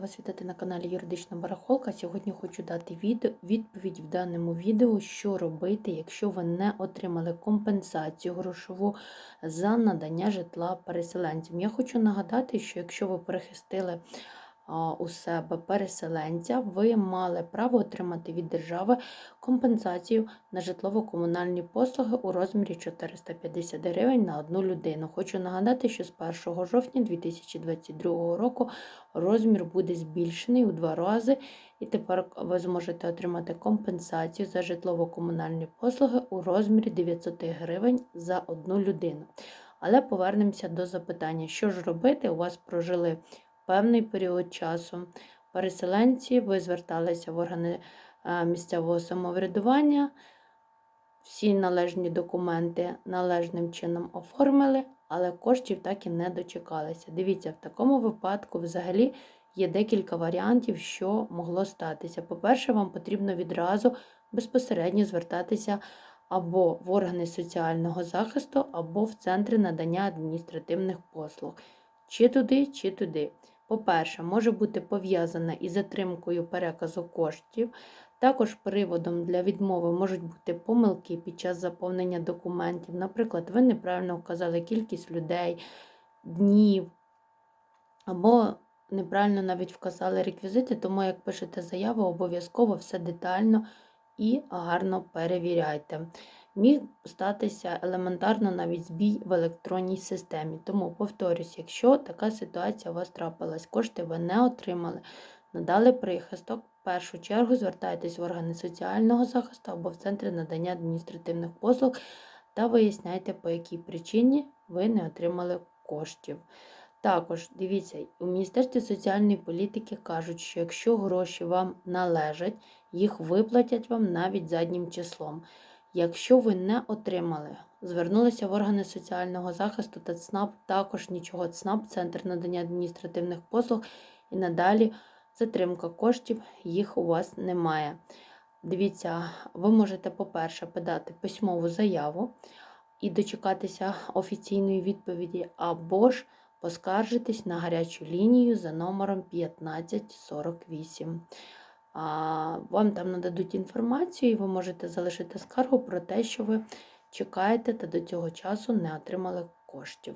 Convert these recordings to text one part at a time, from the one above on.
Вас вітати на каналі Юридична Барахолка. Сьогодні хочу дати від- відповідь в даному відео, що робити, якщо ви не отримали компенсацію грошову за надання житла переселенцям. Я хочу нагадати, що якщо ви перехистили у себе переселенця, ви мали право отримати від держави компенсацію на житлово-комунальні послуги у розмірі 450 гривень на одну людину. Хочу нагадати, що з 1 жовтня 2022 року розмір буде збільшений у два рази, і тепер ви зможете отримати компенсацію за житлово-комунальні послуги у розмірі 900 гривень за одну людину. Але повернемося до запитання, що ж робити? У вас прожили певний період часу. Переселенці, ви зверталися в органи е, місцевого самоврядування, всі належні документи належним чином оформили, але коштів так і не дочекалися. Дивіться, в такому випадку взагалі є декілька варіантів, що могло статися. По-перше, вам потрібно відразу безпосередньо звертатися або в органи соціального захисту, або в центри надання адміністративних послуг. Чи туди, чи туди. По-перше, може бути пов'язана із затримкою переказу коштів. Також приводом для відмови можуть бути помилки під час заповнення документів. Наприклад, ви неправильно вказали кількість людей, днів, або неправильно навіть вказали реквізити, тому як пишете заяву, обов'язково все детально і гарно перевіряйте. Міг статися елементарно навіть збій в електронній системі. Тому повторюсь, якщо така ситуація у вас трапилась, кошти ви не отримали, надали прихисток, в першу чергу звертайтесь в органи соціального захисту або в центри надання адміністративних послуг та виясняйте, по якій причині ви не отримали коштів. Також дивіться, у Міністерстві соціальної політики кажуть, що якщо гроші вам належать, їх виплатять вам навіть заднім числом. Якщо ви не отримали, звернулися в органи соціального захисту та ЦНАП, також нічого ЦНАП, Центр надання адміністративних послуг, і надалі затримка коштів, їх у вас немає. Дивіться, ви можете, по-перше, подати письмову заяву і дочекатися офіційної відповіді, або ж поскаржитись на гарячу лінію за номером 1548. Вам там нададуть інформацію, і ви можете залишити скаргу про те, що ви чекаєте та до цього часу не отримали коштів.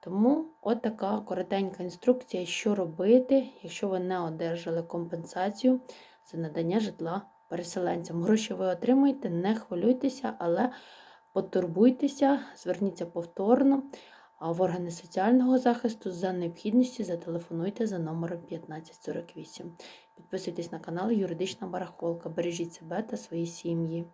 Тому от така коротенька інструкція, що робити, якщо ви не одержали компенсацію за надання житла переселенцям. Гроші ви отримуєте, не хвилюйтеся, але потурбуйтеся, зверніться повторно а в органи соціального захисту за необхідністю зателефонуйте за номером 1548. Підписуйтесь на канал Юридична Барахолка. Бережіть себе та свої сім'ї.